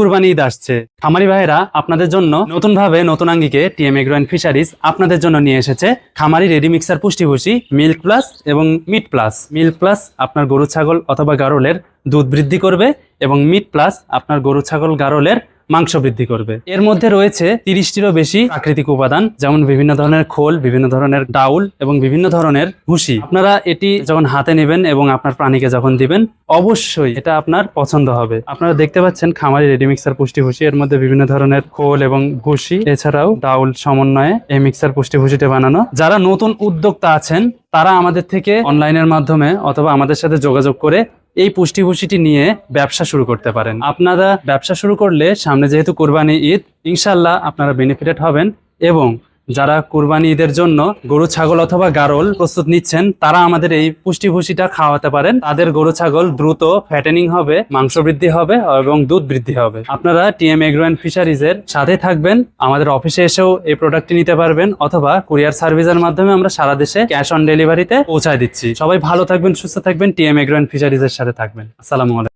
কুরবানি ঈদ আসছে। খামারি ভাইয়েরা, আপনাদের জন্য নতুন ভাবে নতুন আঙ্গিকে টিএম এগ্রো অ্যান্ড ফিশারিজ আপনাদের জন্য নিয়ে এসেছে খামারি রেডি মিক্সার পুষ্টিভূষি মিল্ক প্লাস এবং মিট প্লাস। মিল্ক প্লাস আপনার গরু, ছাগল অথবা গারলের দুধ বৃদ্ধি করবে এবং মিট প্লাস আপনার গরু, ছাগল, গারলের মাংস বৃদ্ধি করবে। এর মধ্যে রয়েছে তিরিশটিরও বেশি প্রাকৃতিক উপাদান, যেমন বিভিন্ন ধরনের খোল, বিভিন্ন ধরনের ডাউল এবং বিভিন্ন ধরনের ভুসি। আপনারা এটি যখন হাতে নেবেন এবং আপনার প্রাণীকে যখন দিবেন, অবশ্যই এটা আপনার পছন্দ হবে। আপনারা দেখতে পাচ্ছেন খামারি রেডি মিক্সার পুষ্টি ভুসি এর মধ্যে বিভিন্ন ধরনের খোল এবং ভুসি, এছাড়াও ডাউল সমন্বয়ে এই মিক্সার পুষ্টি ভুসিটা বানানো। যারা নতুন উদ্যোক্তা আছেন, তারা আমাদের থেকে অনলাইনের মাধ্যমে অথবা আমাদের সাথে যোগাযোগ করে এই পুষ্টিভূষিটি নিয়ে ব্যবসা শুরু করতে পারেন। আপনারা ব্যবসা শুরু করলে সামনে যেহেতু কোরবানি ঈদ ইনশাল্লাহ আপনারা বেনিফিটেড হবেন এবং যারা কোরবানি ঈদের জন্য গরু, ছাগল অথবা গারল প্রস্তুত নিচ্ছেন, তারা আমাদের এই পুষ্টিভূষিটা খাওয়াতে পারেন। তাদের গরু, ছাগল দ্রুত ফ্যাটেনিং হবে, মাংস বৃদ্ধি হবে এবং দুধ বৃদ্ধি হবে। আপনারা টিএম এগ্রো অ্যান্ড ফিশারিজের সাথে থাকবেন, আমাদের অফিসে এসেও এই প্রোডাক্টটি নিতে পারবেন, অথবা কুরিয়ার সার্ভিসের মাধ্যমে আমরা সারা দেশে ক্যাশ অন ডেলিভারিতে পৌঁছায় দিচ্ছি। সবাই ভালো থাকবেন, সুস্থ থাকবেন, টিএম এগ্রো অ্যান্ড ফিশারিজের সাথে থাকবেন। আসসালামু আলাইকুম।